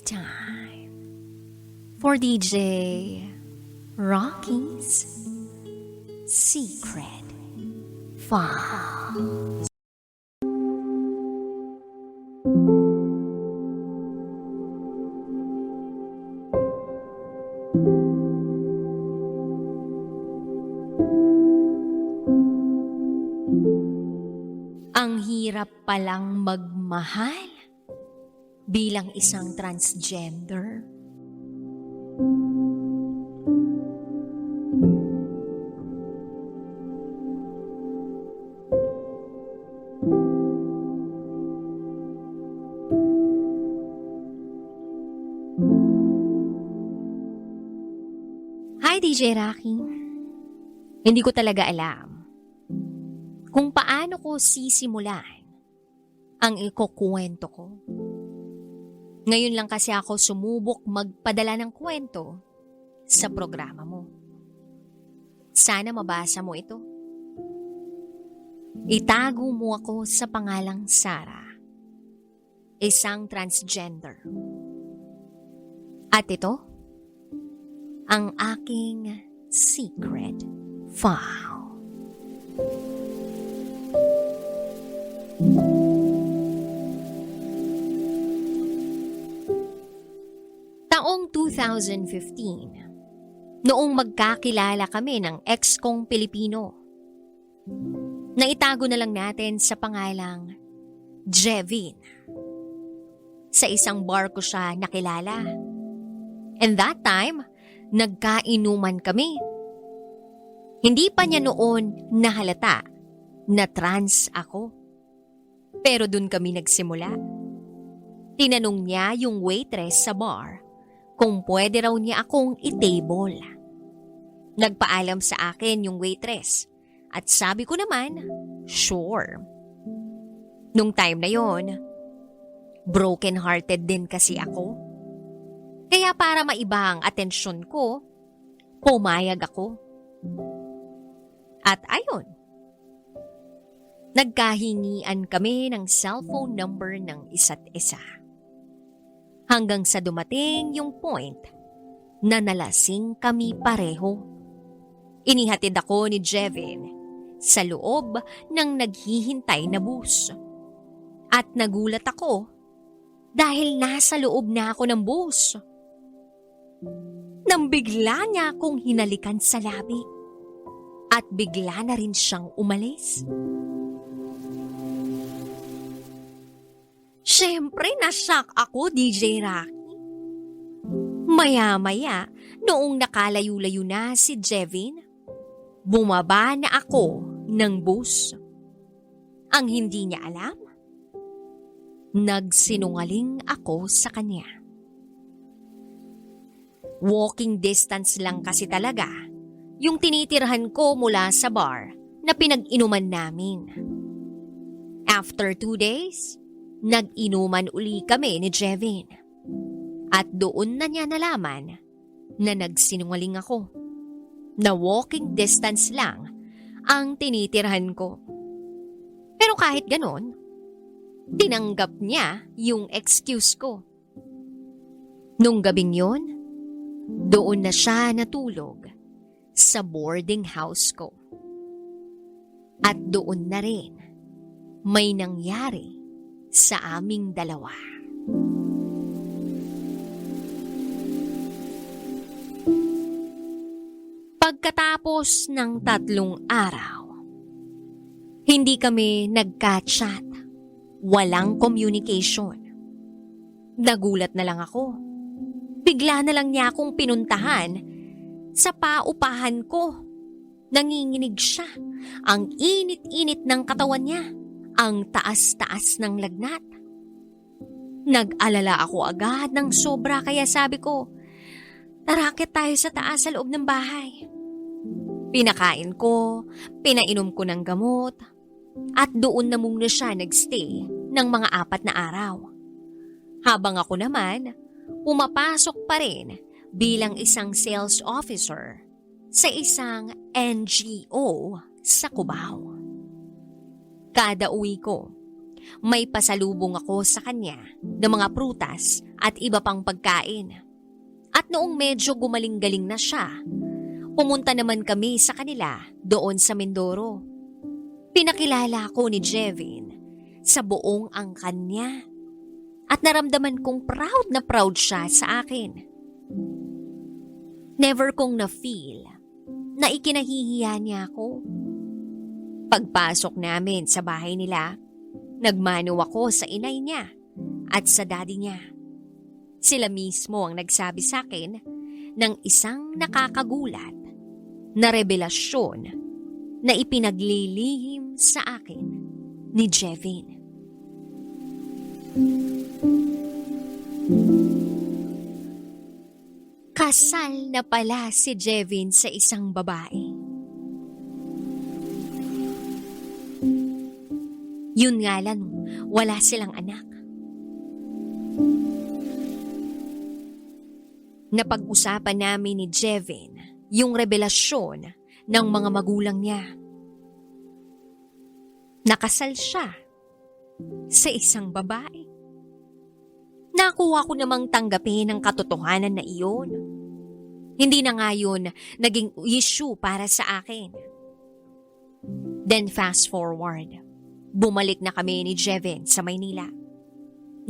Time for DJ Rocky's Secret File. Ang hirap palang magmahal bilang isang transgender. Hi DJ Rocky. Hindi ko talaga alam kung paano ko sisimulan ang ikukwento ko. Ngayon lang kasi ako sumubok magpadala ng kwento sa programa mo. Sana mabasa mo ito. Itago mo ako sa pangalang Sara. Isang transgender. At ito, ang aking secret file. 2015, noong magkakilala kami ng ex kong Pilipino, naitago na lang natin sa pangalang Jevin. Sa isang bar ko siya nakilala. And that time, nagkainuman kami. Hindi pa niya noon nahalata na trans ako. Pero dun kami nagsimula. Tinanong niya yung waitress sa bar kung pwede raw niya akong i-table. Nagpaalam sa akin yung waitress at sabi ko naman, sure. Nung time na yon, broken-hearted din kasi ako. Kaya para maiba ang atensyon ko, pumayag ako. At ayon, nagkahingian kami ng cellphone number ng isa't isa. Hanggang sa dumating yung point na nalasing kami pareho. Inihatid ako ni Jevin sa loob ng naghihintay na bus. At nagulat ako dahil nasa loob na ako ng bus. Nang bigla niya akong hinalikan sa labi at bigla na rin siyang umalis. Siyempre, nashock ako, DJ Rocky. Maya-maya, noong nakalayo-layo na si Jevin, bumaba na ako ng bus. Ang hindi niya alam, nagsinungaling ako sa kanya. Walking distance lang kasi talaga yung tinitirhan ko mula sa bar na pinag-inuman namin. After two days, nag-inuman uli kami ni Jevin. At doon na niya nalaman na nagsinungaling ako. Na walking distance lang ang tinitirhan ko. Pero kahit ganon, tinanggap niya yung excuse ko. Nung gabing yon, doon na siya natulog sa boarding house ko. At doon na rin may nangyari sa aming dalawa. Pagkatapos ng tatlong araw, hindi kami nagka-chat. Walang communication. Nagulat na lang ako. Bigla na lang niya akong pinuntahan sa paupahan ko. Nanginginig siya. Ang init-init ng katawan niya. Ang taas-taas ng lagnat. Nag-alala ako agad ng sobra kaya sabi ko, tarakit tayo sa taas sa loob ng bahay. Pinakain ko, pinainom ko ng gamot, at doon na muna siya nagstay ng mga apat na araw. Habang ako naman, pumapasok pa rin bilang isang sales officer sa isang NGO sa Cubao. Kada uwi ko, may pasalubong ako sa kanya ng mga prutas at iba pang pagkain. At noong medyo gumaling-galing na siya, pumunta naman kami sa kanila doon sa Mindoro. Pinakilala ko ni Jevin sa buong angkan niya at naramdaman kong proud na proud siya sa akin. Never kong na-feel na ikinahihiya niya ako. Pagpasok namin sa bahay nila, nagmano ako sa inay niya at sa daddy niya. Sila mismo ang nagsabi sa akin ng isang nakakagulat na revelasyon na ipinaglilihim sa akin ni Jevin. Kasal na pala si Jevin sa isang babae. Yun nga lang, wala silang anak. Napag-usapan namin ni Jevin yung revelasyon ng mga magulang niya. Nakasal siya sa isang babae. Nakuha ko namang tanggapin ang katotohanan na iyon. Hindi na nga yun naging issue para sa akin. Then fast forward, bumalik na kami ni Jevin sa Maynila.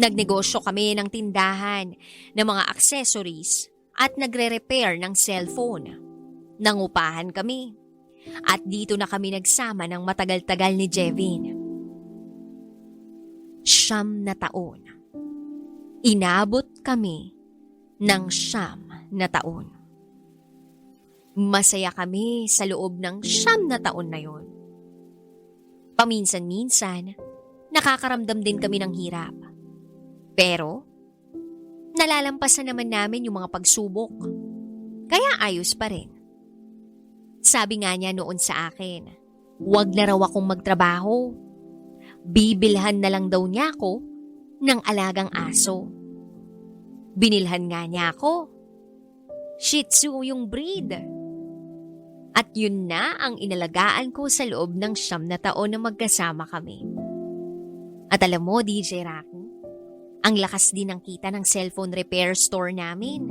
Nagnegosyo kami ng tindahan ng mga accessories at nagre-repair ng cellphone. Nangupahan kami. At dito na kami nagsama ng matagal-tagal ni Jevin. Siyam na taon. Inabot kami ng siyam na taon. Masaya kami sa loob ng siyam na taon na yon. Paminsan-minsan, nakakaramdam din kami ng hirap. Pero, nalalampasan naman namin yung mga pagsubok. Kaya ayos pa rin. Sabi nga niya noon sa akin, huwag na raw akong magtrabaho. Bibilhan na lang daw niya ako ng alagang aso. Binilhan nga niya ako. Shih Tzu yung breed. At yun na ang inalagaan ko sa loob ng siyam na taon na magkasama kami. At alam mo, DJ Rocky, ang lakas din ng kita ng cellphone repair store namin.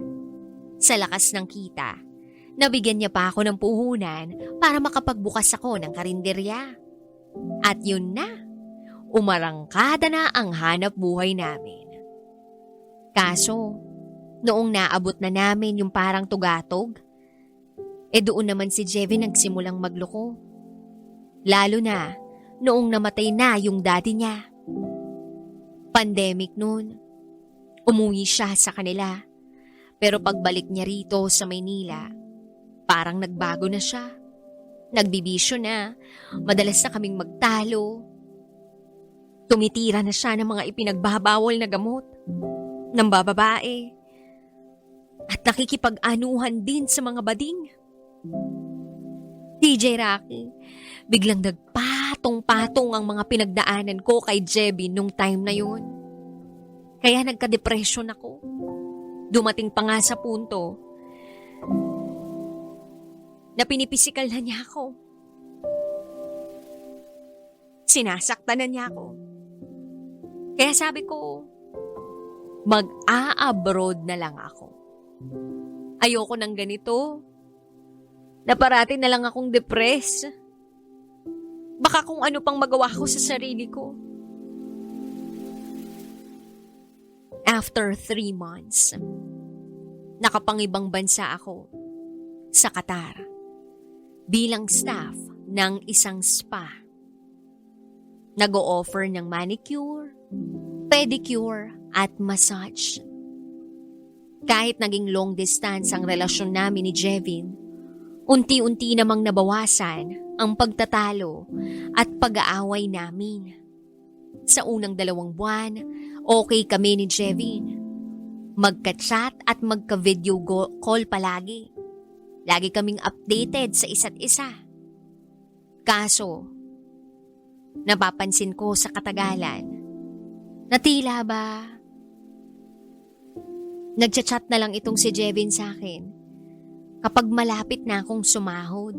Sa lakas ng kita, nabigyan niya pa ako ng puhunan para makapagbukas ako ng karinderya. At yun na, umarangkada na ang hanap buhay namin. Kaso, noong naabot na namin yung parang tugatog, eh doon naman si Jevin nagsimulang magloko. Lalo na noong namatay na yung daddy niya. Pandemic noon. Umuwi siya sa kanila. Pero pagbalik niya rito sa Maynila, parang nagbago na siya. Nagbibisyo na, madalas na kaming magtalo. Tumitira na siya ng mga ipinagbabawal na gamot ng bababae. At nakikipag-anuhan din sa mga bading. DJ Rocky, biglang nagpatong-patong ang mga pinagdaanan ko kay Jebby nung time na yun. Kaya nagka-depression ako. Dumating pa nga sa punto na pinipisikal na niya ako. Sinasaktan na niya ako. Kaya sabi ko, mag-a-abroad na lang ako. Ayoko ng ganito. Na parati na lang akong depressed. Baka kung ano pang magawa ko sa sarili ko. After three months, nakapangibang bansa ako sa Qatar bilang staff ng isang spa. Nag-o-offer ng manicure, pedicure at massage. Kahit naging long distance ang relasyon namin ni Jevin, unti-unti namang nabawasan ang pagtatalo at pag-aaway namin. Sa unang dalawang buwan, okay kami ni Jevin. Magka-chat at magka-video call palagi. Lagi kaming updated sa isa't isa. Kaso, napapansin ko sa katagalan na tila ba nagchat-chat na lang itong si Jevin sa akin kapag malapit na akong sumahod.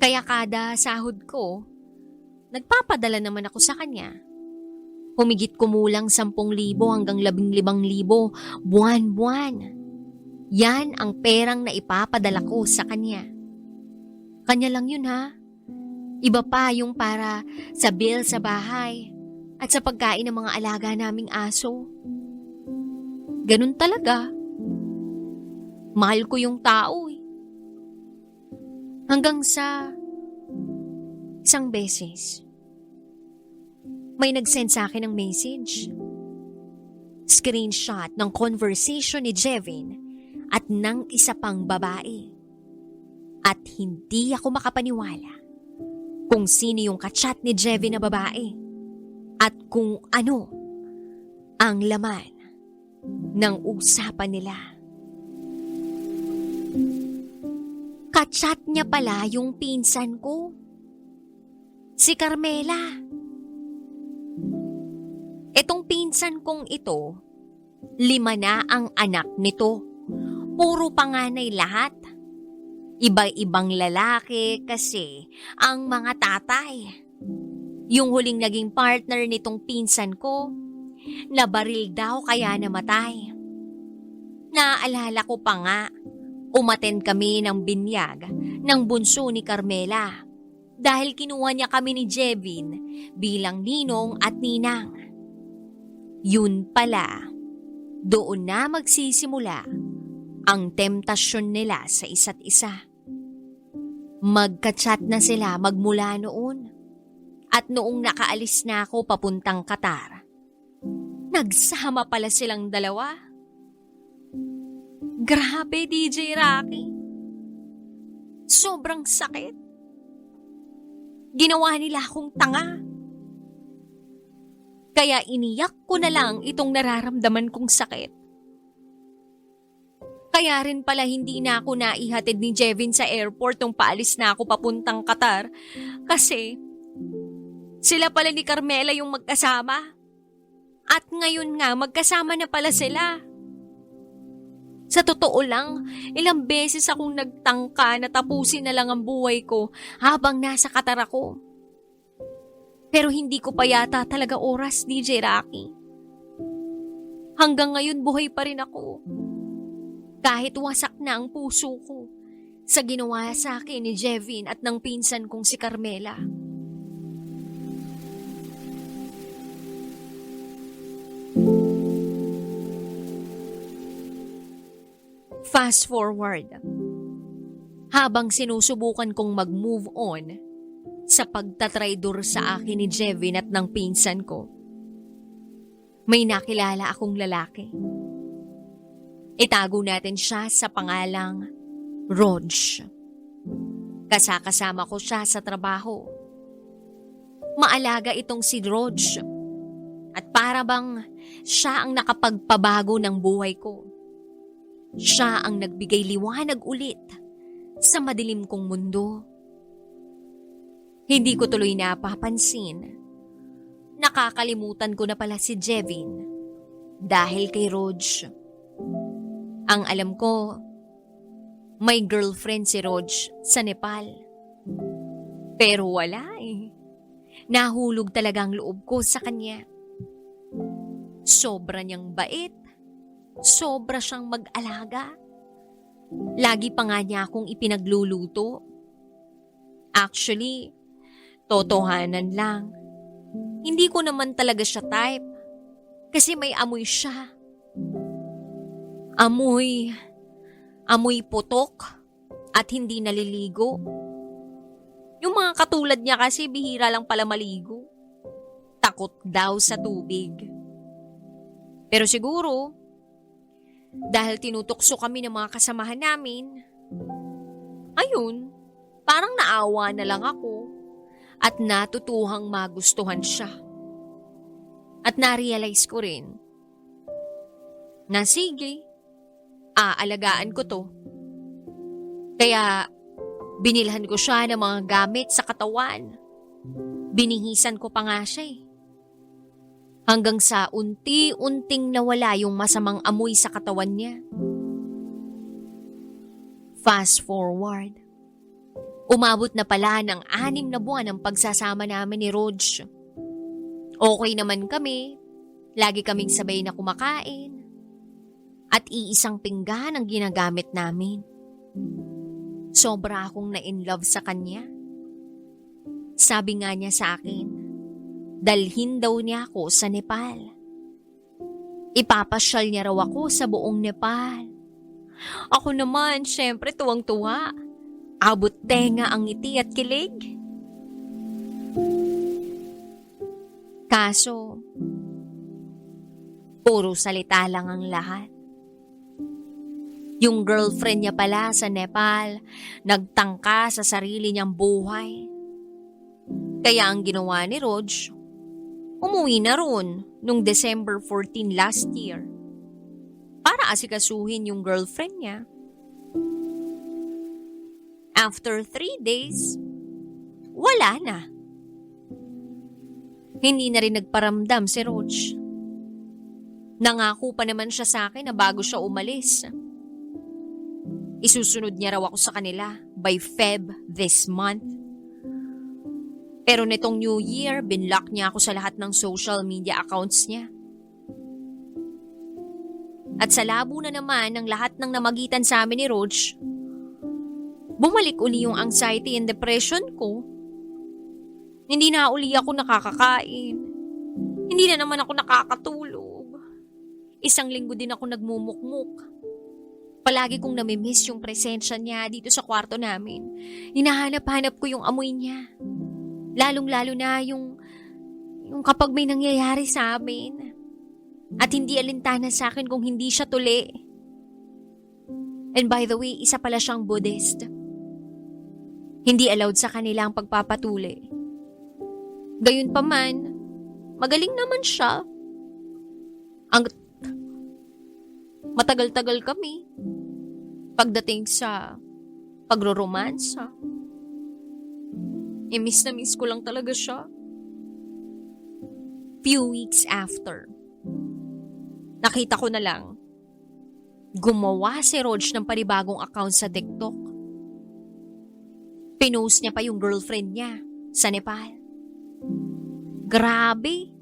Kaya kada sahod ko, nagpapadala naman ako sa kanya. Humigit kumulang 10,000 hanggang 15,000 buwan-buwan. Yan ang perang na ipapadala ko sa kanya. Kanya lang yun ha. Iba pa yung para sa bill sa bahay at sa pagkain ng mga alaga naming aso. Ganun talaga. Mahal ko yung tao eh. Hanggang sa isang beses, may nag-send sa akin ng message. Screenshot ng conversation ni Jevin at ng isa pang babae. At hindi ako makapaniwala kung sino yung kachat ni Jevin na babae at kung ano ang laman ng usapan nila. Kachat niya pala yung pinsan ko. Si Carmela. Itong pinsan kong ito, lima na ang anak nito. Puro panganay lahat. Iba-ibang lalaki kasi ang mga tatay. Yung huling naging partner nitong pinsan ko, nabaril daw kaya namatay. Naaalala ko pa nga, umaten kami ng binyag ng bunso ni Carmela dahil kinuha niya kami ni Jevin bilang ninong at ninang. Yun pala, doon na magsisimula ang temptasyon nila sa isa't isa. Magka-chat na sila magmula noon. At noong nakaalis na ako papuntang Qatar, nagsama pala silang dalawa. Grabe, DJ Rocky. Sobrang sakit. Ginawa nila akong tanga. Kaya iniyak ko na lang itong nararamdaman kong sakit. Kaya rin pala hindi na ako naihatid ni Jevin sa airport nung paalis na ako papuntang Qatar. Kasi sila pala ni Carmela yung magkasama. At ngayon nga magkasama na pala sila. Sa totoo lang, ilang beses akong nagtangka na tapusin na lang ang buhay ko habang nasa Qatar ako. Pero hindi ko pa yata talaga oras, DJ Rocky. Hanggang ngayon buhay pa rin ako. Kahit wasak na ang puso ko sa ginawa sa akin ni Jevin at ng pinsan kong si Carmela. Fast forward. Habang sinusubukan kong mag-move on sa pagtatraidor sa akin ni Jevin at ng pinsan ko, may nakilala akong lalaki. Itago natin siya sa pangalang Rog. Kasakasama ko siya sa trabaho. Maalaga itong si Rog. At para bang siya ang nakapagpabago ng buhay ko. Siya ang nagbigay liwanag ulit sa madilim kong mundo. Hindi ko tuloy napapansin. Nakakalimutan ko na pala si Jevin dahil kay Rog. Ang alam ko, may girlfriend si Rog sa Nepal. Pero wala eh. Nahulog talaga ang loob ko sa kanya. Sobra niyang bait. Sobra siyang mag-alaga. Lagi pa nga niya akong ipinagluluto. Actually, totohanan lang. Hindi ko naman talaga siya type. Kasi may amoy siya. Amoy, amoy putok at hindi naliligo. Yung mga katulad niya kasi bihira lang pala maligo. Takot daw sa tubig. Pero siguro, dahil tinutokso kami ng mga kasamahan namin, ayun, parang naawa na lang ako at natutuhang magustuhan siya. At na-realize ko rin na sige, aalagaan ko to. Kaya binilhan ko siya ng mga gamit sa katawan. Binihisan ko pa nga siya eh. Hanggang sa unti-unting nawala yung masamang amoy sa katawan niya. Fast forward. Umabot na pala ng anim na buwan ang pagsasama namin ni Rog. Okay naman kami. Lagi kaming sabay na kumakain. At iisang pinggan ang ginagamit namin. Sobra akong na-in love sa kanya. Sabi nga niya sa akin, dalhin daw niya ako sa Nepal. Ipapasyal niya raw ako sa buong Nepal. Ako naman, syempre tuwang-tuwa. Abot tenga ang ngiti at kilig. Kaso, puro salita lang ang lahat. Yung girlfriend niya pala sa Nepal, nagtangka sa sarili niyang buhay. Kaya ang ginawa ni Rog, umuwi na ron nung December 14 last year para asikasuhin yung girlfriend niya. After three days, wala na. Hindi na rin nagparamdam si Rog. Nangako pa naman siya sa akin na bago siya umalis. Isusunod niya raw ako sa kanila by Feb this month. Pero nitong New Year, binlock niya ako sa lahat ng social media accounts niya. At sa labo na naman ng lahat ng namagitan sa amin ni Rog, bumalik uli yung anxiety and depression ko. Hindi na uli ako nakakakain. Hindi na naman ako nakakatulog. Isang linggo din ako nagmumukmuk. Palagi kong namimiss yung presensya niya dito sa kwarto namin. Hinahanap-hanap ko yung amoy niya. Lalong-lalo na yung, yung kapag may nangyayari sa amin. At hindi alintana sa akin kung hindi siya tuli. And by the way, isa pala siyang Buddhist. Hindi allowed sa kanila ang pagpapatuli. Gayun pa man, magaling naman siya. Ang matagal-tagal kami. Pagdating sa pagroromansa. I-miss na miss ko lang talaga siya. Few weeks after, nakita ko na lang, gumawa si Rog ng panibagong account sa TikTok. Pinost niya pa yung girlfriend niya sa Nepal. Grabe!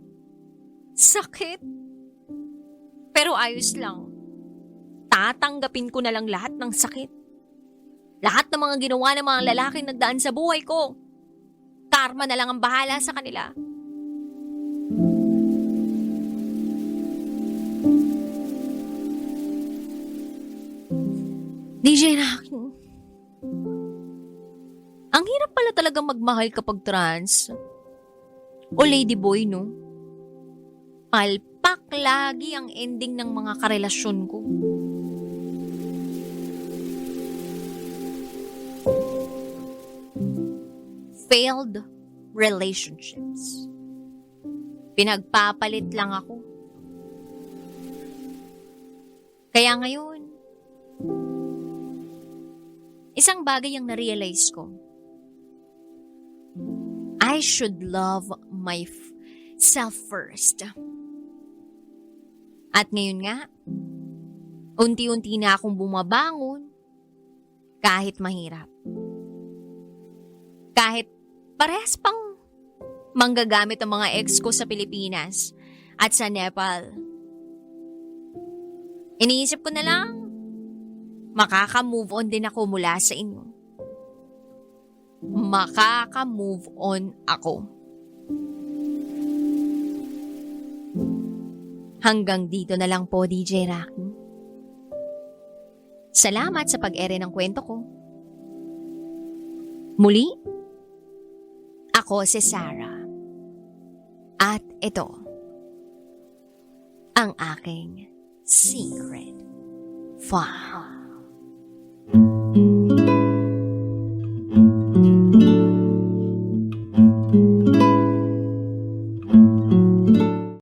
Sakit! Pero ayos lang. Tatanggapin ko na lang lahat ng sakit. Lahat ng mga ginawa ng mga lalaking nagdaan sa buhay ko. Karma na lang ang bahala sa kanila. DJ Rocky. Ang hirap pala talaga magmahal kapag trans. O ladyboy, no? Palpak lagi ang ending ng mga karelasyon ko. Failed relationships. Pinagpapalit lang ako. Kaya ngayon, isang bagay ang na-realize ko. I should love my f- self first. At ngayon nga, unti-unti na akong bumabangon kahit mahirap. Kahit parehas pang manggagamit ang mga ex ko sa Pilipinas at sa Nepal. Iniisip ko na lang, makaka-move on din ako mula sa inyo. Makaka-move on ako. Hanggang dito na lang po, DJ Rocky. Salamat sa pag-ere ng kwento ko. Muli, ako si Sarah. Ito, ang aking secret file.